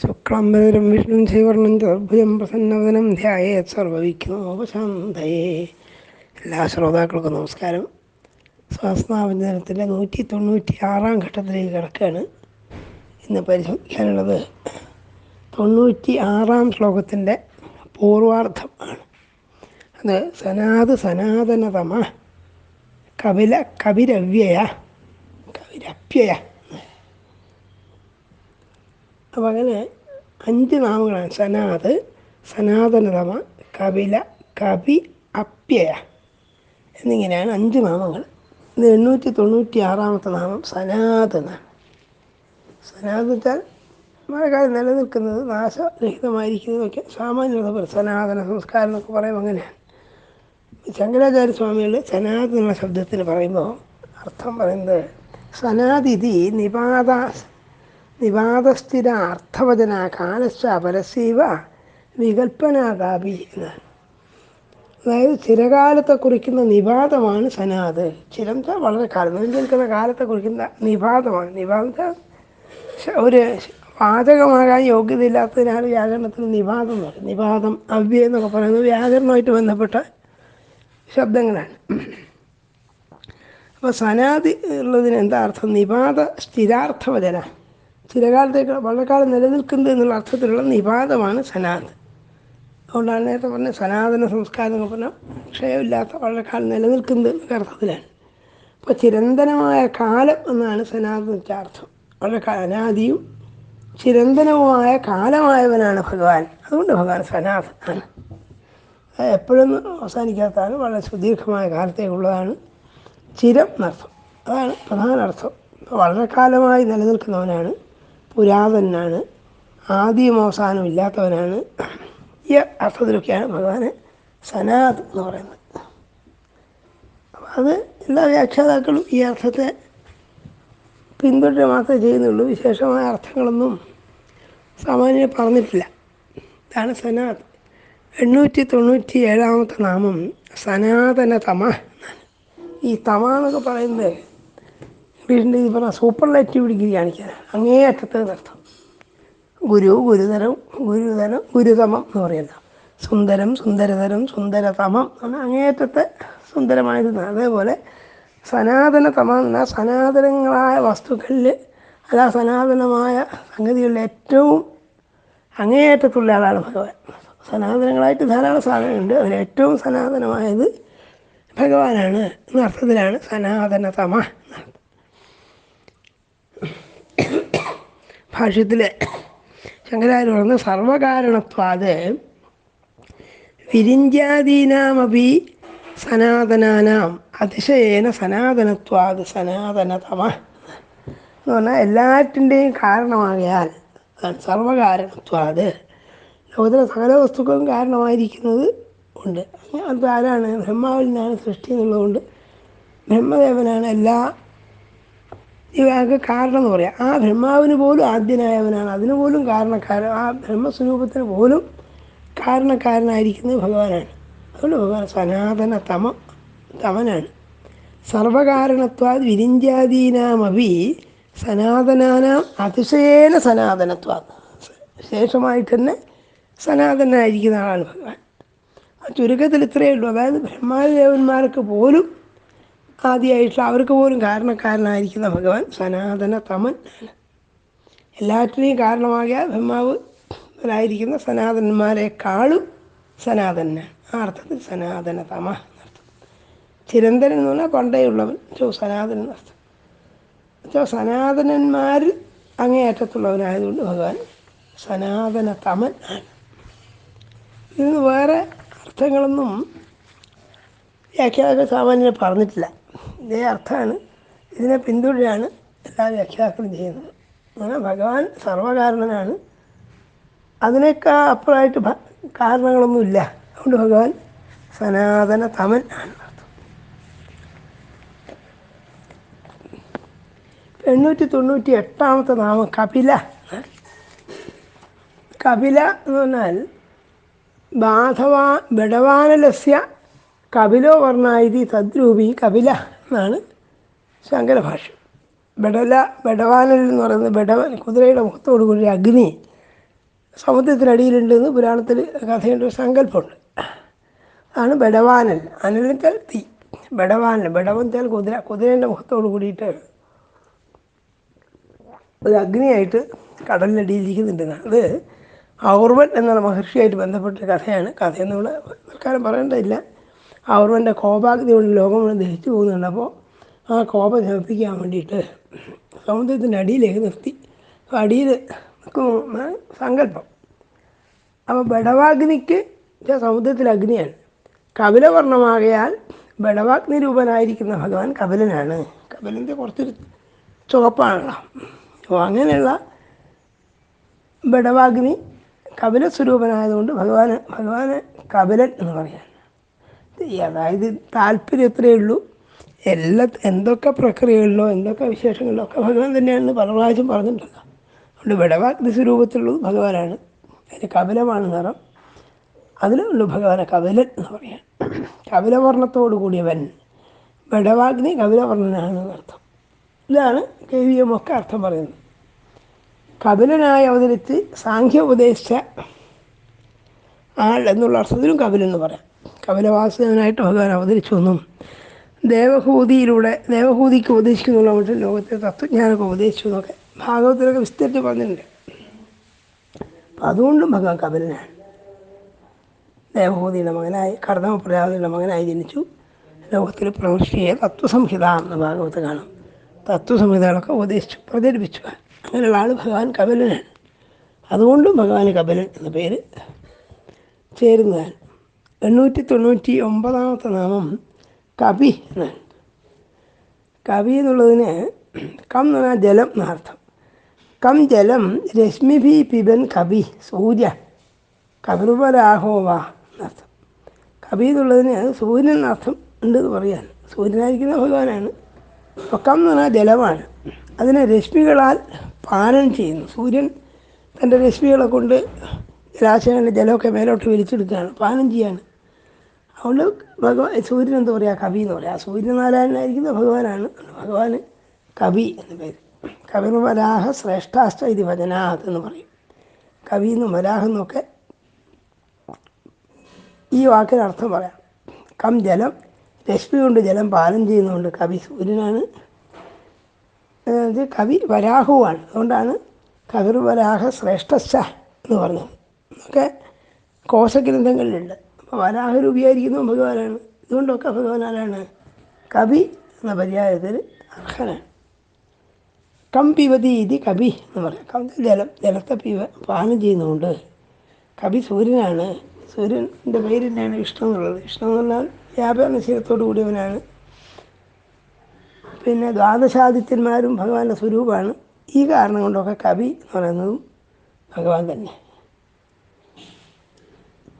ശുക്ലാംബരം വിഷ്ണു ശിവർണം ചോർഭുജം പ്രസന്നവദനം ധ്യായേത് സർവവിഘ്നോപശാന്തയേ. എല്ലാ ശ്രോതാക്കൾക്കും നമസ്കാരം. സഹസ്രനാമജനത്തിന്റെ നൂറ്റി തൊണ്ണൂറ്റി ആറാം ഘട്ടത്തിലേക്ക് കിടക്കുകയാണ്. ഇന്ന് പരിശോധിക്കാനുള്ളത് തൊണ്ണൂറ്റി ആറാം ശ്ലോകത്തിന്റെ പൂർവാർത്ഥം ആണ്. അത് സനാത് സനാതനതമ കപില കപിരവ്യയ കവിരപ്യയ അപ്പം അങ്ങനെ അഞ്ച് നാമങ്ങളാണ്. സനാത് സനാതനതമ കപില കവി അപ്യയ എന്നിങ്ങനെയാണ് അഞ്ച് നാമങ്ങൾ. ഇത് എണ്ണൂറ്റി തൊണ്ണൂറ്റി ആറാമത്തെ നാമം സനാതന. സനാതനത്താൽ മഴക്കാലം നിലനിൽക്കുന്നത് നാശരഹിതമായിരിക്കുന്നതൊക്കെ സാമാന്യത സനാതന സംസ്കാരം എന്നൊക്കെ പറയുമ്പോൾ അങ്ങനെയാണ്. ശങ്കരാചാര്യ സ്വാമികൾ സനാതന ശബ്ദത്തിന് പറയുമ്പോൾ അർത്ഥം പറയുന്നത് സനാതിഥി നിപാത നിവാദസ്ഥിര അർത്ഥവചന കാലശ്ച അപരസീവ വികൽപ്പനാകാപി എന്ന്. അതായത് ചിരകാലത്തെ കുറിക്കുന്ന നിവാദമാണ് സനാത് ചിരം വളരെ കാലം. നിലനിൽക്കുന്ന നിൽക്കുന്ന കാലത്തെ കുറിക്കുന്ന നിവാദമാണ്. നിപാത ഒരു വാചകമാകാൻ യോഗ്യതയില്ലാത്തതിനാണ് വ്യാകരണത്തിന് നിവാദം എന്ന് പറയും. നിവാദം അവ്യ എന്നൊക്കെ പറയുന്നത് വ്യാകരണമായിട്ട് ബന്ധപ്പെട്ട ശബ്ദങ്ങളാണ്. അപ്പോൾ സനാതി ഉള്ളതിന് എന്താ അർത്ഥം? നിപാത സ്ഥിരാർത്ഥവചന ചിരകാലത്തേക്ക് വളരെ കാലം നിലനിൽക്കുന്നത് എന്നുള്ള അർത്ഥത്തിലുള്ള നിവാദമാണ് സനാദ് അതുകൊണ്ടാണ് നേരത്തെ പറഞ്ഞ സനാതന സംസ്കാരം എന്ന് പറഞ്ഞാൽ ക്ഷയമില്ലാത്ത വളരെ കാലം നിലനിൽക്കുന്നത് എന്നൊക്കെ അർത്ഥത്തിലാണ്. അപ്പോൾ ചിരന്തനമായ കാലം എന്നാണ് സനാതനത്തിന്റെ അർത്ഥം. വളരെ അനാദിയും ചിരന്തനവുമായ കാലമായവനാണ് ഭഗവാൻ. അതുകൊണ്ട് ഭഗവാൻ സനാതനാണ് എപ്പോഴും അവസാനിക്കാത്തതാണ്. വളരെ സുദീർഘമായ കാലത്തേക്കുള്ളതാണ് ചിരം എന്നർത്ഥം. അതാണ് പ്രധാന അർത്ഥം. വളരെ കാലമായി നിലനിൽക്കുന്നവനാണ് പുരാതനാണ്. ആദ്യം അവസാനം ഇല്ലാത്തവനാണ്. ഈ അർത്ഥത്തിലൊക്കെയാണ് ഭഗവാനെ സനാത് എന്ന് പറയുന്നത്. അപ്പം അത് എല്ലാ വ്യാഖ്യാതാക്കളും ഈ അർത്ഥത്തെ പിന്തുടരുക മാത്രമേ ചെയ്യുന്നുള്ളൂ. വിശേഷമായ അർത്ഥങ്ങളൊന്നും സാമാന്യം പറഞ്ഞിട്ടില്ല. ഇതാണ് സനാത്. എണ്ണൂറ്റി തൊണ്ണൂറ്റി ഏഴാമത്തെ നാമം സനാതന തമ ഈ തമ എന്നൊക്കെ പറയുന്നത് ഇംഗ്ലീഷിന്റെ ഈ പറഞ്ഞ സൂപ്പർലൈറ്റീവ് ഡിഗ്രി കാണിക്കാൻ. അങ്ങേ അറ്റത്ത് എന്നർത്ഥം ഗുരു ഗുരുതരം ഗുരുതരം ഗുരുതമം എന്ന് പറയുന്നത് സുന്ദരം സുന്ദരതരം സുന്ദരതമം എന്ന് അങ്ങേയറ്റത്തെ സുന്ദരമായത്. അതേപോലെ സനാതനതമം എന്നാൽ സനാതനങ്ങളായ വസ്തുക്കളിൽ അല്ല സനാതനമായ സംഗതികളിൽ ഏറ്റവും അങ്ങേയറ്റത്തുള്ള ആളാണ് ഭഗവാൻ. സനാതനങ്ങളായിട്ട് ധാരാളം സാധനങ്ങളുണ്ട്. അതിൽ ഏറ്റവും സനാതനമായത് ഭഗവാനാണ്. എന്ന അർത്ഥത്തിലാണ് സനാതനതമ എന്നർത്ഥം ഭാഷ്യത്തിൽ ശങ്കരാചാര്യ പറഞ്ഞ സർവകാരണത്വാത് വിരിഞ്ചാദീനാമപി സനാതനാനാം അതിശയേന സനാതനത്വാത് സനാതനതമ എന്ന് പറഞ്ഞാൽ എല്ലാറ്റിന്റെയും കാരണമാകയാൽ അതാണ് സർവകാരണത്വാത്. ലോകത്തിലെ സകല വസ്തുക്കളും കാരണമായിരിക്കുന്നത് ഉണ്ട്. അത് ആരാണ്? ബ്രഹ്മാവിൽ നിന്നാണ് സൃഷ്ടി എന്നുള്ളതുകൊണ്ട് ബ്രഹ്മദേവനാണ് എല്ലാ ഇവയൊക്കെ കാരണം എന്ന് പറയാം. ആ ബ്രഹ്മാവിന് പോലും ആദ്യനായവനാണ്. അതിന് പോലും കാരണക്കാരൻ ആ ബ്രഹ്മസ്വരൂപത്തിന് പോലും കാരണക്കാരനായിരിക്കുന്നത് ഭഗവാനാണ്. അതുകൊണ്ട് ഭഗവാൻ സനാതന തമ തമനാണ്. സർവകാരണത്വാത് വിരിഞ്ചാദീനാമപി സനാതനാനാം അതിശയേന സനാതനത്വാത് ശേഷമായിട്ട് തന്നെ സനാതനായിരിക്കുന്ന ആളാണ് ഭഗവാൻ. ആ ചുരുക്കത്തിൽ ഇത്രയേ ഉള്ളൂ. അതായത് ബ്രഹ്മാദേവന്മാർക്ക് പോലും ആദ്യമായിട്ടുള്ള അവർക്ക് പോലും കാരണക്കാരനായിരിക്കുന്ന ഭഗവാൻ സനാതന തമൻ. എല്ലാറ്റിനെയും കാരണമാകിയ ബ്രഹ്മാവ് ായിരിക്കുന്ന സനാതന്മാരെക്കാളും സനാതനാണ് ആ അർത്ഥത്തിൽ സനാതന തമ എന്നർത്ഥം. ചിരന്തരൻ എന്ന് പറഞ്ഞാൽ പണ്ടേ സനാതനൻ എന്നർത്ഥം ചോ സനാതനന്മാർ അങ്ങേയറ്റത്തുള്ളവനായതുകൊണ്ട് ഭഗവാൻ സനാതന തമൻ ആണ്. ഇതിന് വേറെ അർത്ഥങ്ങളൊന്നും വ്യാഖ്യാതാക്കൾ സാമാന്യം പറഞ്ഞിട്ടില്ല. ഇതേ അർത്ഥമാണ് ഇതിനെ പിന്തുടരാണ് എല്ലാ വ്യാഖ്യാതാക്കളും ചെയ്യുന്നത്. അങ്ങനെ ഭഗവാൻ സർവകാരണനാണ്. അതിനേക്കാൾ അപ്പുറമായിട്ട് കാരണങ്ങളൊന്നുമില്ല. അതുകൊണ്ട് ഭഗവാൻ സനാതന തമൻ ആണ് എണ്ണൂറ്റി തൊണ്ണൂറ്റി എട്ടാമത്തെ നാമം കപില. കപില എന്ന് പറഞ്ഞാൽ ബാധവാ ബഡവാനലസ്യ കപിലോ വർണായതി തദ്രൂപി കപില എന്നാണ് ശങ്കരഭാഷ്യം. ബഡല ബഡവാനൽ എന്ന് പറയുന്നത് ബഡവൻ കുതിരയുടെ മുഖത്തോടു കൂടി അഗ്നി സമുദ്രത്തിനടിയിലുണ്ടെന്ന് പുരാണത്തിൽ കഥയുണ്ട് സങ്കല്പമുണ്ട്. ആണ് ബഡവാനൽ അനൽ വെച്ചാൽ തീ. ബഡവൻ ചാൽ കുതിര കുതിരേന്റെ മുഖത്തോട് കൂടിയിട്ട് ഒരു അഗ്നിയായിട്ട് കടലിനടിയിലിരിക്കുന്നുണ്ട് അത് ഔർവൻ എന്നുള്ള മഹർഷിയായിട്ട് ബന്ധപ്പെട്ട കഥയാണ്. കഥയെന്ന് നമ്മൾ തൽക്കാലം പറയേണ്ടതില്ല. ഔർവന്റെ കോപാഗ്നി കൊണ്ട് ലോകം മുഴുവൻ ദഹിച്ചു പോകുന്നുണ്ട്. അപ്പോൾ ആ കോപം ശമിപ്പിക്കാൻ വേണ്ടിയിട്ട് സമുദ്രത്തിന്റെ അടിയിലേക്ക് നിർത്തി. അടിയിൽ സങ്കല്പം. അപ്പോൾ ബടവാഗ്നിക്ക് സമുദ്രത്തിൽ അഗ്നിയാണ്. കപിലവർണമാകയാൽ ബടവാഗ്നി രൂപനായിരിക്കുന്ന ഭഗവാൻ കപിലനാണ്. കപിലന്റെ കുറച്ചൊരു ചുവപ്പാണല്ലോ. അപ്പോൾ അങ്ങനെയുള്ള ബടവാഗ്നി കപില സ്വരൂപനായതുകൊണ്ട് ഭഗവാന് ഭഗവാന് കപിലൻ എന്ന് പറയാൻ അതായത് താല്പര്യം എത്രയേ ഉള്ളൂ? എല്ലാ എന്തൊക്കെ പ്രക്രിയകളിലോ എന്തൊക്കെ വിശേഷങ്ങളിലോ ഒക്കെ ഭഗവാൻ തന്നെയാണെന്ന് പല പ്രാവശ്യം പറഞ്ഞിട്ടുണ്ടല്ലോ അതുകൊണ്ട് ബഡവാഗ്നി സ്വരൂപത്തിലുള്ളത് ഭഗവാനാണ്. അതിന് കപിലമാണ് നിറം. അതിലുള്ള ഭഗവാനെ കപിലൻ എന്ന് പറയാം കപിലവർണത്തോടു കൂടിയവൻ വിടവാഗ്നി കപിലവർണനാണ് അർത്ഥം. ഇതാണ് കൈവീയമൊക്കെ അർത്ഥം പറയുന്നത്. കപിലനായി അവതരിച്ച് സാഖ്യ ഉപദേശിച്ച ആൾ എന്നുള്ള അർത്ഥത്തിലും കപിലെന്ന് പറയാം. കപിലവാസുദേവനായിട്ട് ഭഗവാൻ അവതരിച്ചു എന്നും ദേവഹൂതിയിലൂടെ ദേവഹൂതിക്ക് ഉപദേശിക്കുന്നുള്ള മറ്റും ലോകത്തെ തത്വജ്ഞാനമൊക്കെ ഉപദേശിച്ചു എന്നൊക്കെ ഭാഗവത്തിലൊക്കെ വിസ്തരിച്ച് പറഞ്ഞിട്ടുണ്ട്. അതുകൊണ്ടും ഭഗവാൻ കപിലനാണ്. ദേവഹൂതിയുടെ മകനായി കർദമപ്രജാതിയുടെ മകനായി ജനിച്ചു. ലോകത്തിൽ പ്രവിഷ്ടിയെ തത്വസംഹിത എന്ന ഭാഗവത്ത് കാണും. തത്വസംഹിതകളൊക്കെ ഉപദേശിച്ചു പ്രചരിപ്പിച്ചു. അങ്ങനെയുള്ള ആൾ ഭഗവാൻ കപിലനാണ്. അതുകൊണ്ടും ഭഗവാൻ കപിലൻ എന്ന പേര് ചേരുന്നതാണ്. എണ്ണൂറ്റി തൊണ്ണൂറ്റി ഒമ്പതാമത്തെ നാമം കവി എന്നാണ്. കവി എന്നുള്ളതിന് കം എന്ന് പറഞ്ഞാൽ ജലം എന്നർത്ഥം കം ജലം രശ്മി ഭി പിബൻ കവി സൂര്യ. കപിർവരാഹോവ എന്നർത്ഥം കവി എന്നുള്ളതിന് സൂര്യൻ എന്നർത്ഥം ഉണ്ട് എന്ന് പറയാൻ. സൂര്യനായിരിക്കുന്ന ഭഗവാനാണ്. അപ്പോൾ കം എന്ന് പറഞ്ഞാൽ ജലമാണ്. അതിനെ രശ്മികളാൽ പാനം ചെയ്യുന്നു. സൂര്യൻ തന്റെ രശ്മികളെ കൊണ്ട് ജലാശയങ്ങളിൽ ജലമൊക്കെ മേലോട്ട് വലിച്ചെടുക്കുകയാണ് പാനം ചെയ്യാണ്. അതുകൊണ്ട് ഭഗവാൻ സൂര്യൻ എന്താ പറയുക കവി എന്ന് പറയാം. സൂര്യനാരായണനായിരിക്കുന്ന ഭഗവാനാണ്. ഭഗവാൻ കവി എന്ന് പേര്. കവിർ വരാഹ ശ്രേഷ്ഠാഷ്ട ഇത് വചനാത് എന്ന് പറയും. കവി എന്നും വരാഹം എന്നൊക്കെ ഈ വാക്കിന് അർത്ഥം പറയാം. കം ജലം രശ്മി കൊണ്ട് ജലം പാലം ചെയ്യുന്നതുകൊണ്ട് കവി സൂര്യനാണ്. കവി വരാഹുവാണ്. അതുകൊണ്ടാണ് കവിർ വരാഹ എന്ന് പറഞ്ഞത്. ഒക്കെ കോശഗ്രന്ഥങ്ങളിലുണ്ട്. അപ്പോൾ വരാഹരൂപിയായിരിക്കുന്ന ഭഗവാനാണ്. ഇതുകൊണ്ടൊക്കെ ഭഗവാൻ ആരാണ് കവി എന്ന പര്യായത്തിൽ അർഹനാണ്. കം പിവതി ഇതി കവി എന്ന് പറയാം. കം ജലം ജലത്തെ പിവ പാനം ചെയ്യുന്നതുകൊണ്ട് കവി സൂര്യനാണ്. സൂര്യന്റെ പേര് തന്നെയാണ് ഇഷ്ടം എന്നുള്ളത്. ഇഷ്ടം എന്ന് പറഞ്ഞാൽ വ്യാപാരശീലത്തോടു കൂടിയവനാണ്. പിന്നെ ദ്വാദശാദിത്യന്മാരും ഭഗവാന്റെ സ്വരൂപമാണ്. ഈ കാരണം കൊണ്ടൊക്കെ കവി എന്ന് പറയുന്നതും ഭഗവാൻ തന്നെ.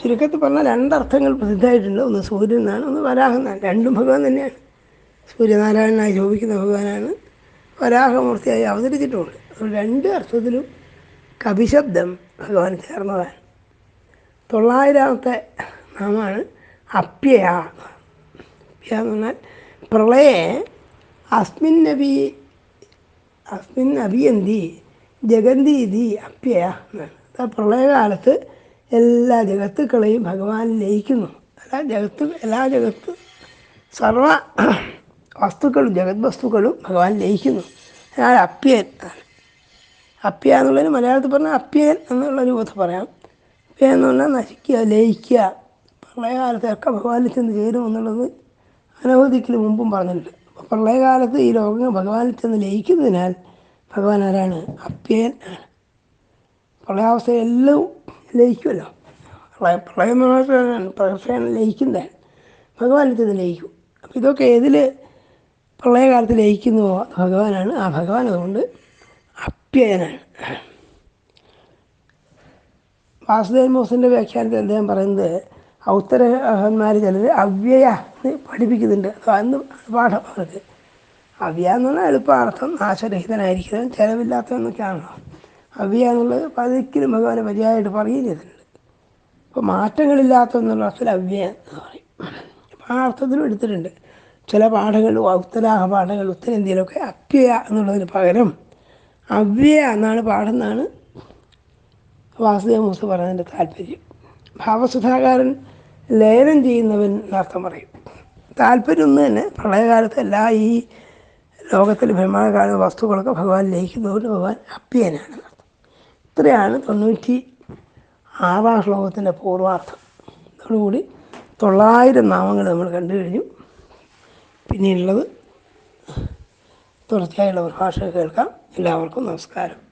ചുരുക്കത്തിൽ പറഞ്ഞാൽ രണ്ടർത്ഥങ്ങൾ പ്രസിദ്ധമായിട്ടുണ്ട്. ഒന്ന് സൂര്യൻ എന്നാണ് ഒന്ന് വരാഹം എന്നാണ്. രണ്ടും ഭഗവാൻ തന്നെയാണ്. സൂര്യനാരായണനായി ശോഭിക്കുന്ന ഭഗവാനാണ്. വരാഹമൂർത്തിയായി അവതരിച്ചിട്ടുമുണ്ട് രണ്ട് അർത്ഥത്തിലും കവിശബ്ദം ഭഗവാൻ ചേർന്നതാണ്. തൊള്ളായിരാമത്തെ നാമാണ് അപ്യയ അപ്യ എന്ന് പറഞ്ഞാൽ പ്രളയെ അസ്മിൻ നബി അസ്മിൻ അഭിയന്തി ജഗന്തി ഇതി അപ്യയ എന്നാണ്. പ്രളയകാലത്ത് എല്ലാ ജഗത്തുക്കളെയും ഭഗവാൻ ലയിക്കുന്നു. എല്ലാ ജഗത്ത് എല്ലാ ജഗത്ത് സർവ വസ്തുക്കളും ജഗത് വസ്തുക്കളും ഭഗവാൻ ലയിക്കുന്നു. അയാൾ അപ്യൻ അപ്യ എന്നുള്ളതിന് മലയാളത്തിൽ പറഞ്ഞാൽ അപ്യൻ എന്നുള്ള രൂപത്തിൽ പറയാം. അപ്യ എന്ന് പറഞ്ഞാൽ നശിക്കുക ലയിക്കുക. പ്രളയകാലത്തൊക്കെ ഭഗവാനിൽ ചെന്ന് ചേരും എന്നുള്ളത് അനവധിക്ക് മുമ്പും പറഞ്ഞിട്ടുണ്ട്. അപ്പോൾ പ്രളയകാലത്ത് ഈ ലോകങ്ങൾ ഭഗവാനിൽ ചെന്ന് ലയിക്കുന്നതിനാൽ ഭഗവാൻ ആരാണ്? അപ്യൻ ആണ്. പ്രളയാവസ്ഥയിൽ എല്ലാം ലയിക്കുമല്ലോ. പ്രളയം പ്രളയം എന്ന് പറഞ്ഞാൽ പ്രളയം ലയിക്കുന്നത് ഭഗവാനിൽ ചെന്ന് ലയിക്കും. അപ്പോൾ ഇതൊക്കെ ഏതിൽ പ്രളയകാലത്ത് ലയിക്കുന്നുവോ? ഭഗവാനാണ്. ആ ഭഗവാൻ അതുകൊണ്ട് അപ്യയനാണ്. വാസുദേവൻ മോസിന്റെ വ്യാഖ്യാനത്തിൽ അദ്ദേഹം പറയുന്നത് ഔത്തരഹന്മാർ ചിലർ അവ്യയ എന്ന് പഠിപ്പിക്കുന്നുണ്ട്. അന്ന് പാഠം അവർക്ക്. അവ്യ എന്ന് പറഞ്ഞാൽ എളുപ്പാർത്ഥം നാശരഹിതനായിരിക്കുന്നത് ചിലവില്ലാത്തവെന്നൊക്കെയാണല്ലോ അവ്യ പതിക്കലും ഭഗവാനെ മര്യാദയായിട്ട് ചെയ്തിട്ടുണ്ട് അപ്പോൾ മാറ്റങ്ങളില്ലാത്ത എന്നുള്ള അർത്ഥത്തിൽ അവ്യ എന്ന് പറയും. അപ്പോൾ ആ അർത്ഥത്തിലും എടുത്തിട്ടുണ്ട്. ചില പാഠങ്ങൾ ഉത്തരാഹ പാഠങ്ങൾ ഉത്തരേന്ത്യയിലൊക്കെ അപ്യ എന്നുള്ളതിന് പകരം അവ്യ എന്നാണ് പാഠം എന്നാണ് വാസുദേവ മൂസ പറയുന്നതിന്റെ താല്പര്യം. ഭാവസുധാകാരൻ ലയനം ചെയ്യുന്നവൻ എന്നർത്ഥം പറയും. താല്പര്യം ഒന്ന് തന്നെ പ്രളയകാലത്ത് എല്ലാ ഈ ലോകത്തിൽ ബ്രഹ്മാകാല വസ്തുക്കളൊക്കെ ഭഗവാൻ ലയിക്കുന്നതുകൊണ്ട് ഭഗവാൻ അപ്യനാണ് ഇത്രയാണ് തൊണ്ണൂറ്റി ആറാം ശ്ലോകത്തിന്റെ പൂർവാർത്ഥം. അതോടുകൂടി തൊള്ളായിരം നാമങ്ങൾ നമ്മൾ കണ്ടു കഴിഞ്ഞു. പിന്നെയുള്ളത് തുടർച്ചയായുള്ള പ്രഭാഷണം കേൾക്കാം. എല്ലാവർക്കും നമസ്കാരം.